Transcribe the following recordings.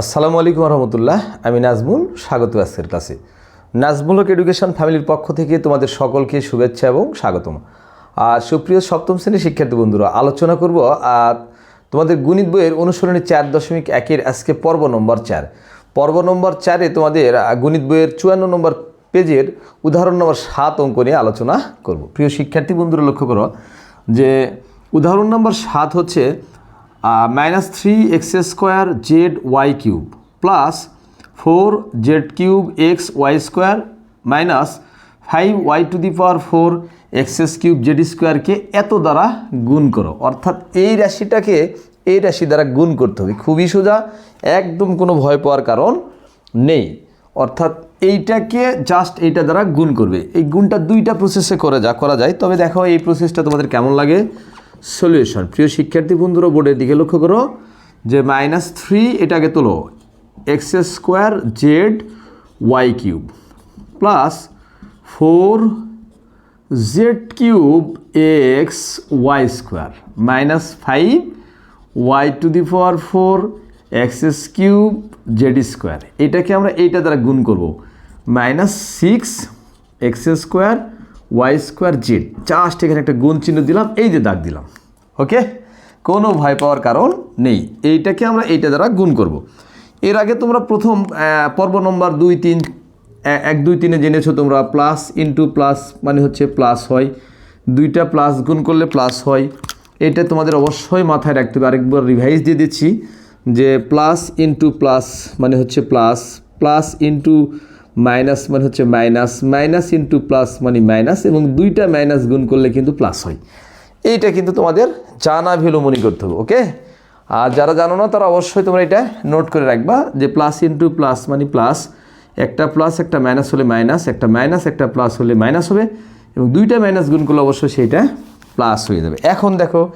আসসালামু আলাইকুম রহমতুল্লাহ আমি নাজমুল, স্বাগত আজকের ক্লাসে। নাজমুলক এডুকেশন ফ্যামিলির পক্ষ থেকে তোমাদের সকলকে শুভেচ্ছা এবং স্বাগতম। আর সুপ্রিয় সপ্তম শ্রেণির শিক্ষার্থী বন্ধুরা, আলোচনা করব আর তোমাদের গণিত বইয়ের অনুসরণী চার দশমিক একের আজকে পর্ব নম্বর চার। পর্ব নম্বর চারে তোমাদের গণিত বইয়ের চুয়ান্ন নম্বর পেজের উদাহরণ নম্বর সাত অঙ্ক নিয়ে আলোচনা করব। প্রিয় শিক্ষার্থী বন্ধুরা, লক্ষ্য করো যে উদাহরণ নম্বর সাত হচ্ছে minus three x square z y cube plus four z cube x y square minus five y to the power four x s cube z স্কোয়ারকে এত দ্বারা গুণ করো। অর্থাৎ এই রাশিটাকে এই রাশি দ্বারা গুণ করতে হবে। খুবই সোজা, একদম কোনো ভয় পাওয়ার কারণ নেই। অর্থাৎ এইটাকে জাস্ট এইটা দ্বারা গুণ করবে। এই গুণটা দুইটা প্রসেসে করে যা করা যায়। তবে দেখো এই প্রসেসটা তোমাদের কেমন লাগে? সলিউশন। প্রিয় শিক্ষার্থী বন্ধুরা, বোর্ডের দিকে লক্ষ্য করো যে মাইনাস থ্রি এটাকে তোলো, x square z y cube plus four z cube x y square minus five y to the power four x s cube z square. এটাকে আমরা এইটা দ্বারা গুণ করব। Minus six x square y square z. Just এখানে একটা গুণ চিহ্ন দিলাম, এই যে দাগ দিলাম। ওকে? কোনো ভয় পাওয়ার কারণ নেই। এইটাকে আমরা এইটা দ্বারা গুণ করব। এর আগে তোমরা প্রথম পর্ব নম্বর দুই, তিন এক, দুই, তিনে জেনেছো তোমরা প্লাস ইন্টু প্লাস মানে হচ্ছে প্লাস হয়। দুইটা প্লাস গুণ করলে প্লাস হয়। এটা তোমাদের অবশ্যই মাথায় রাখতে হবে। আরেকবার রিভাইজ দিয়ে দিচ্ছি যে প্লাস ইন্টু প্লাস মানে হচ্ছে প্লাস প্লাস ইন্টু মাইনাস মানে হচ্ছে মাইনাস মাইনাস ইন্টু প্লাস মানে মাইনাস এবং দুইটা মাইনাস গুণ করলে কিন্তু প্লাস হয়। এইটা কিন্তু তোমাদের জানা ভ্যালু মনে করতে হবে, ওকে? আর যারা জানো না, তারা অবশ্যই তোমরা এটা নোট করে রাখবা যে প্লাস ইন্টু প্লাস মানে প্লাস একটা প্লাস একটা মাইনাস হলে মাইনাস একটা মাইনাস একটা প্লাস হলে মাইনাস হবে এবং দুইটা মাইনাস গুণ করলে অবশ্যই সেইটা প্লাস হয়ে যাবে। এখন দেখো,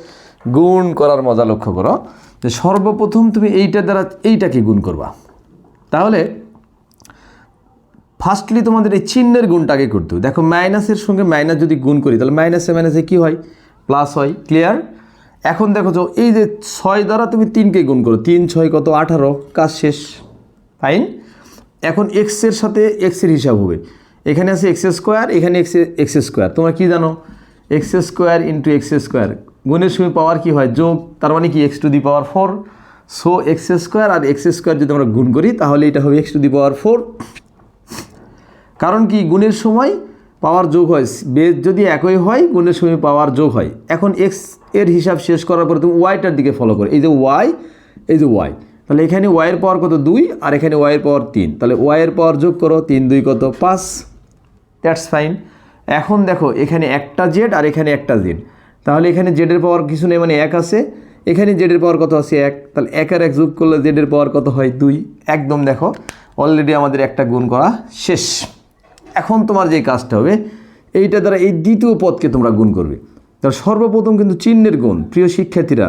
গুণ করার মজা লক্ষ্য করো। যে সর্বপ্রথম তুমি এইটা দ্বারা, এইটাকে গুণ করবা। তাহলে ফার্স্টলি তোমাদের এই চিহ্নের গুণটাকে করতে হবে। দেখো মাইনাসের সঙ্গে মাইনাস যদি গুণ করি, তাহলে মাইনাসে মাইনাসে কী হয়? প্লাস হয় ক্লিয়ার এখন দেখো তো, এই যে ছয় দ্বারা তুমি তিনকে গুণ করো, তিন, ছয় কত? আঠারো, কাজ শেষ ফাইন এখন এক্সের সাথে এক্সের হিসাব হবে। এখানে আছে এক্স স্কোয়ার এখানে এক্স এক্স স্কোয়ার তোমরা কি জানো? X square into x square গুণের সময় পাওয়ার কি হয়? যোগ, তার মানে কি? X to the power four so x square R x square যদি আমরা গুণ করি, তাহলে এটা হবে x to the power four কারণ কি, গুণের সময় পাওয়ার যোগ হয় বেজ যদি একই হয়, গুণের সময় পাওয়ার যোগ হয়। এখন এক্সের হিসাব শেষ করার পরে তুমি ওয়াইটার দিকে ফলো করো। এই যে ওয়াই এই যে ওয়াই তাহলে এখানে ওয়াইয়ের পাওয়ার কত? দুই, আর এখানে ওয়াইয়ের পাওয়ার তিন। তাহলে ওয়াইয়ের পাওয়ার যোগ করো, তিন, দুই কত? পাঁচ। দ্যাটস ফাইন এখন দেখো, এখানে একটা জেড আর এখানে একটা জেড তাহলে এখানে জেডের পাওয়ার কিছু নেই মানে এক আছে। এখানে জেডের পাওয়ার কত আছে? এক। তাহলে এক আর এক যোগ করলে জেডের পাওয়ার কত হয়? দুই। একদম দেখো অলরেডি আমাদের একটা গুণ করা শেষ। এখন তোমার যে কাজটা হবে এইটা দ্বারা এই দ্বিতীয় পদকে তোমরা গুণ করবে। তাহলে সর্বপ্রথম কিন্তু চিহ্নের গুণ, প্রিয় শিক্ষার্থীরা,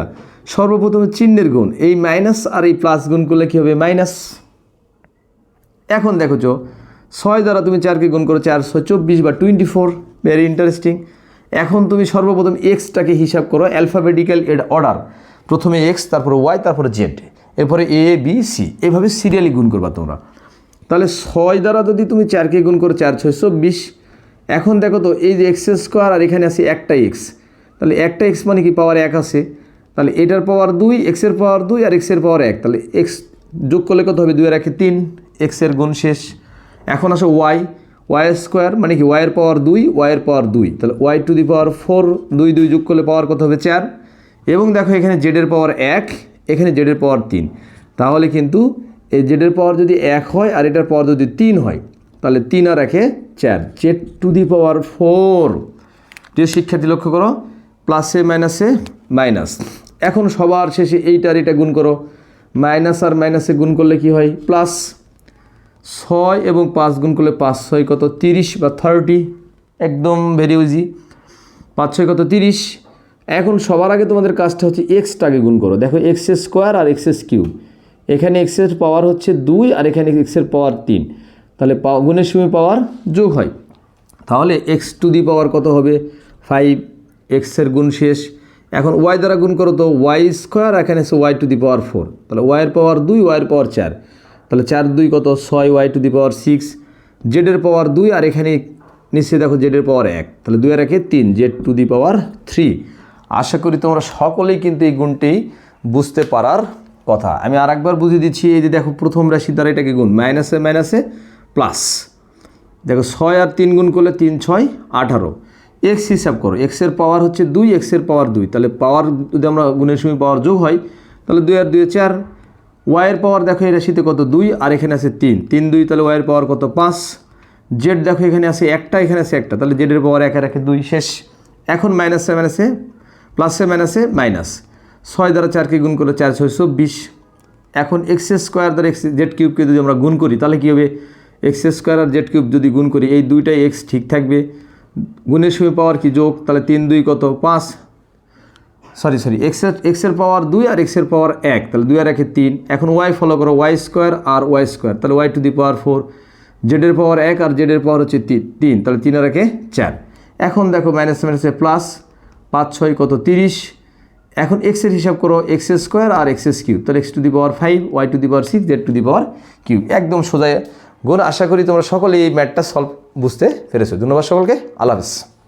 সর্বপ্রথম চিহ্নের গুণ, এই মাইনাস আর এই প্লাস গুণ করলে কী হবে? মাইনাস এখন দেখো চো, ছয় দ্বারা তুমি চারকে গুণ করো, চার, ছয়, চব্বিশ বা টোয়েন্টি ফোর ভেরি ইন্টারেস্টিং এখন তুমি সর্বপ্রথম এক্সটাকে হিসাব করো অ্যালফাবেটিক্যাল এড অর্ডার প্রথমে এক্স তারপরে ওয়াই তারপরে জেড এরপরে এ বি সি এভাবে সিরিয়ালি গুণ করবা তোমরা। তাহলে ছয় দ্বারা যদি তুমি চারকে গুণ করো চার, ছয় চব্বিশ এখন দেখো তো, এই যে এক্স স্কোয়ার আর এখানে আছে একটা এক্স তাহলে একটা এক্স মানে কি? পাওয়ার এক আছে। তাহলে এটার পাওয়ার দুই এক্সের পাওয়ার দুই আর এক্সের পাওয়ার এক। তাহলে এক্স যোগ করলে কত হবে? দুই আর একে তিন। এক্সের গুণ শেষ। এখন আসো ওয়াই ওয়াই স্কোয়ার মানে কি? ওয়াইয়ের পাওয়ার দুই ওয়াইয়ের পাওয়ার দুই। তাহলে y to the power four দুই দুই যোগ করলে পাওয়ার কত হবে? চার। এবং দেখো এখানে জেডের পাওয়ার এক, এখানে জেডের পাওয়ার তিন। তাহলে কিন্তু এই জেডের পাওয়ার যদি এক হয় আর এটার পাওয়ার যদি তিন হয়, তাহলে তিন আর একে চার। Z to the power four প্রিয় শিক্ষার্থী, লক্ষ্য করো প্লাসে মাইনাসে মাইনাস এখন সবার শেষে এইটার এটা গুণ করো। মাইনাস আর মাইনাসে গুণ করলে কি হয়? প্লাস ছয় এবং পাঁচ গুণ করলে পাঁচ ছয় কত? তিরিশ বা থার্টি একদম ভেরি ইজি পাঁচ ছয় কত? তিরিশ। এখন সবার আগে তোমাদের কাজটা হচ্ছে এক্সটাকে গুণ করো। দেখো এক্স স্কোয়ার আর এক্স কিউব এখানে এক্সের পাওয়ার হচ্ছে দুই আর এখানে এক্সের পাওয়ার তিন। তাহলে গুণের সময় পাওয়ার যোগ হয়। তাহলে এক্স টু দি পাওয়ার কত হবে? ফাইভ এক্সের গুণ শেষ। এখন ওয়াই দ্বারা গুণ করো তো ওয়াই স্কোয়ার এখানে এসে y to the power four তাহলে ওয়াইয়ের পাওয়ার দুই ওয়াইয়ের পাওয়ার চার। তাহলে চার দুই কত? ছয় y to the power six জেডের power দুই, আর এখানে নিশ্চয়ই দেখো জেডের পাওয়ার এক। তাহলে দুই আর একে তিন z to the power three আশা করি তোমরা সকলেই কিন্তু এই গুণটি বুঝতে পারার কথা। আমি আর একবার বুঝিয়ে দিচ্ছি, এই যে দেখো প্রথম রাশি দ্বারা এটাকে গুণ মাইনাসে মাইনাসে প্লাস দেখো ছয় আর তিন গুণ করলে তিন, ছয়, আঠারো। এক্স হিসাব করো এক্সের পাওয়ার হচ্ছে দুই এক্সের পাওয়ার দুই। তাহলে পাওয়ার যদি আমরা গুণের সময় পাওয়ার যোগ হয়, তাহলে দুই আর দুই চার ওয়াইয়ের পাওয়ার দেখো এই রাশিতে কত দুই, আর এখানে আছে তিন। তিন, দুই, তাহলে ওয়াইয়ের পাওয়ার কত পাঁচ। জেড দেখো এখানে আছে একটা, এখানে আছে একটা। তাহলে জেডের পাওয়ার একে রাখে দুই, শেষ। এখন মাইনাসে মাইনাসে প্লাসে মাইনাসে মাইনাস ছয় দ্বারা চারকে গুণ করলে চার ছয় চব্বিশ। এখন এক্স স্কোয়ার দ্বারা এক্স জেড কিউবকে যদি আমরা গুণ করি, তাহলে কী হবে? এক্স স্কোয়ার আর জেড কিউব যদি গুণ করি, এই দুইটাই এক্স ঠিক থাকবে। গুণের সময় পাওয়ার কি যোগ? তাহলে তিন দুই কত? পাঁচ। সরি সরি এক্সের এক্সের পাওয়ার দুই আর এক্সের পাওয়ার এক, তাহলে দুই আর একে তিন। এখন ওয়াই ফলো করো, ওয়াই স্কোয়ার আর ওয়াই স্কোয়ার, তাহলে y to the power four. জেডের power এক আর জেডের পাওয়ার হচ্ছে তিন তিন, তাহলে তিন আর একে চার। এখন দেখো মাইনাস মাইনাসে প্লাস পাঁচ ছয় কত? তিরিশ। এখন এক্সের হিসাব করো এক্স স্কোয়ার আর এক্স এস কিউব তাহলে x to the power five y to the power six z to the power cube একদম সোজা গোল আশা করি তোমরা সকলে এই ম্যাটটা সলভ বুঝতে পেরেছ। ধন্যবাদ সকলকে, আল্লাহ হাফিজ।